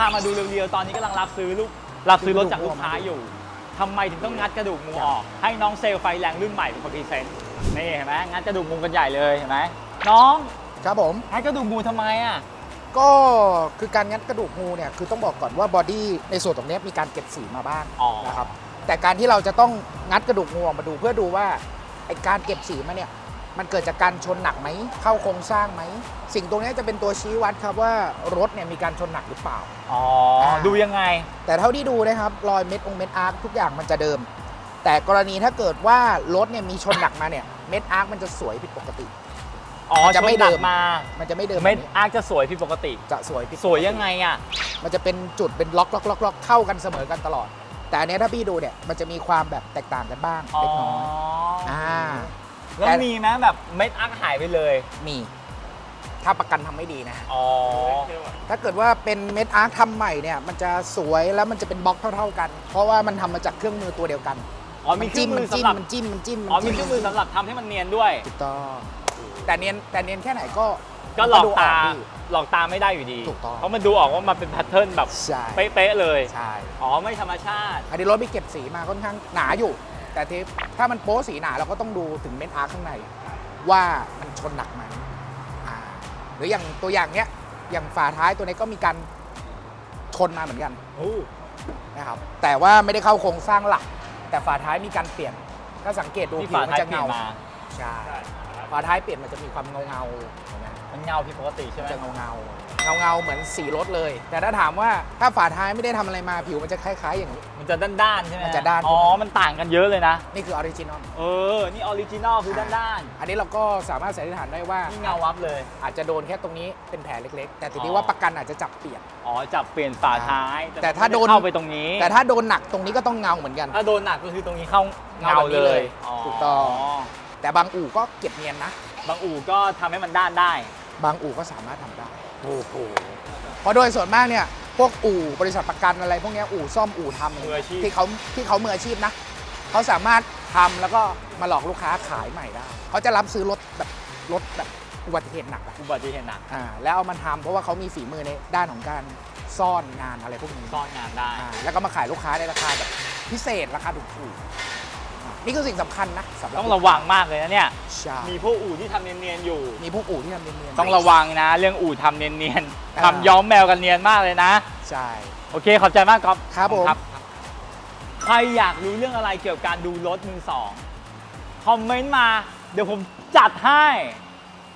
พามาดูเรียวๆ ตอนนี้กำลังรับซื้อลูกรับซื้อรถจากลูกค้าอยู่ทำไมถึงต้องงัดกระดูกงูออก ให้น้องเซลลไฟแรงรุ่นใหม่เป็นคนพรีเซนต์นี่เห็นไหมงัดกระดูกงูกันใหญ่เลยเห็นไหมน้องครับผม งัดกระดูกงูทำไมอะ ก็คือการงัดกระดูกงูเนี่ยคือต้องบอกก่อนว่าบอดี้ในส่วนตรงเนี้ยมีการเก็บสีมาบ้างอ๋อ นะครับแต่การที่เราจะต้องงัดกระดูกงูออกมาดูเพื่อดูว่าไอการเก็บสีมาเนี่ย มันเกิดจากการชนหนักไหม เข้าโครงสร้างไหม สิ่งตรงเนี้ยจะเป็นตัวชี้วัดครับว่ารถเนี่ยมีการชนหนักหรือเปล่า อ๋ออ่าดูยังไง แต่เท่าที่ดูนะครับรอยเม็ดองเม็ดอาร์คทุกอย่างมันจะเดิม แต่กรณีถ้าเกิดว่ารถเนี่ยมีชนหนักมาเนี่ยเม็ดอาร์คมันจะสวยผิดปกติอ๋อมันจะไม่ชนหนักเดิมมา มันจะไม่เดิมเม็ดแบบนี้อาร์คจะสวยผิดปกติ จะสวยผิดปกติสวยยังไงอะ มันจะเป็นจุดเป็นล็อกล็อกล็อกล็อกเข้ากันเสมอกันตลอด แต่อันเนี้ยถ้าพี่ดูเนี่ยมันจะมีความแบบแตกต่างกันบ้างอ๋อเล็กน้อยอ่า แล้วแต่มีไหมแบบเม็ดอาร์คหายไปเลย มี ถ้าประกันทำไม่ดีนะอ๋อ ถ้าเกิดว่าเป็นเม็ดอาร์คทำใหม่เนี่ย มันจะสวยแล้วมันจะเป็นบล็อกเท่า ๆกัน เพราะว่ามันทำมาจากเครื่องมือตัวเดียวกันอ๋อมีเครื่จิ้อมงมืมัอนจิ้สำมหรับ มันจิ้มมันจิ้มอ๋อ มีจิ้เครื่องมือสำหรับทำให้มันเนียนด้วย ถูกต้องแต่เนียนแต่เนียนแค่ไหนก็ก็หลอกดูตา พี่ หลอกตาไม่ได้อยู่ดี ถูกต้อง เพราะมันดูออกว่ามันเป็นแพทเทิร์นแบบใช่เป๊ะๆเลย ใช่ อ๋อ ไม่ธรรมชาติ อันนี้รถมีเก็บสีมาค่อนข้างหนาอยู่ แต่ที่ถ้ามันโป๊สีหนาเราก็ต้องดูถึงเม็ดอาร์คข้างใน ว่ามันชนหนักไหมอ่าหรืออย่างตัวอย่างเนี้ยอย่างฝาท้ายตัวนี้ก็มีการชนมาเหมือนกันนะครับแต่ว่าไม่ได้เข้าโครงสร้างหลัก แต่ฝาท้ายมีการเปลี่ยน ถ้าสังเกตดูที่ผิฝาวมันท้ายจะเปลี่ยเงานมาใช่ ฝาท้ายเปลี่ยนมันจะมีความเงาเงาๆเห็นไหมมันเงาผิดปกติใช่ไหมจะเงาเงาเงาเงาๆเหมือนสีรถเลย แต่ถ้าถามว่าถ้าฝาท้ายไม่ได้ทำอะไรมาผิวมันจะคล้ายๆอย่างนี้ มันจะด้านๆใช่ไหมมันจะด้าน อ๋อ มันต่างกันเยอะเลยนะ นี่คือออริจินอลเออ นี่ออริจินอลคือด้านอันนี้เราก็สามารถสันนิษฐานได้ว่าๆ นี่เงาวับเลย อาจจะโดนแค่ตรงนี้เป็นแผลเล็กๆ แต่ทีนี้อ๋อว่าประกันอาจจะจับเปลี่ยน อ๋อ จับเปลี่ยนฝาท้ายแต่ถ้าโดนไม่ไเข้าไปตรงนี้ แต่ถ้าโดนหนักตรงนี้ก็ต้องเงาเหมือนกัน ถ้าโดนหนักก็คือตรงนี้เข้าเงาเงาแบบนี้เลเลยยถูกต้องอ๋อ แต่บางอู่ก็เก็บเนียนนะ บางอู่ก็ทำให้มันด้านได้บางอู่ก็สามารถทำได้ โอ้โห เพราะโดยส่วนมากเนี่ย พวกอู่บริษัทประกันอะไร พวกเนี้ยอู่ซ่อมอู่ทำมืออาชีพ ที่เขาที่เขามืออาชีพนะเขาสามารถทำแล้วก็มาหลอกลูกค้าขายใหม่ได้เขาจะรับซื้อรถแบบรถแบบอุบัติเหตุหนักอะอุบัติเหตุหนักอ่าแล้วเอามาทำเพราะว่าเขามีฝีมือในด้านของการซ่อนงานอะไรพวกนี้ซ่อนงานได้ อ่าแล้วก็มาขายลูกค้าในราคาแบบพิเศษราคาถูกๆอ่า นี่คือสิ่งสำคัญนะสำหรับต้องระวังมากเลยนะเนี่ย ใช่มีพวกอู่ที่ทำเนียนๆอยู่ มีพวกอู่ที่ทำเนียนๆต้องระวังนะ เรื่องอู่ทำเนียนอ่าๆทำย้อมแมวกันเนียนมากเลยนะ ใช่ โอเค ขอบใจมากก๊อฟครับผม ใครอยากรู้เรื่องอะไรเกี่ยวกับการดูรถมือสอง คอมเมนต์มา เดี๋ยวผมจัดให้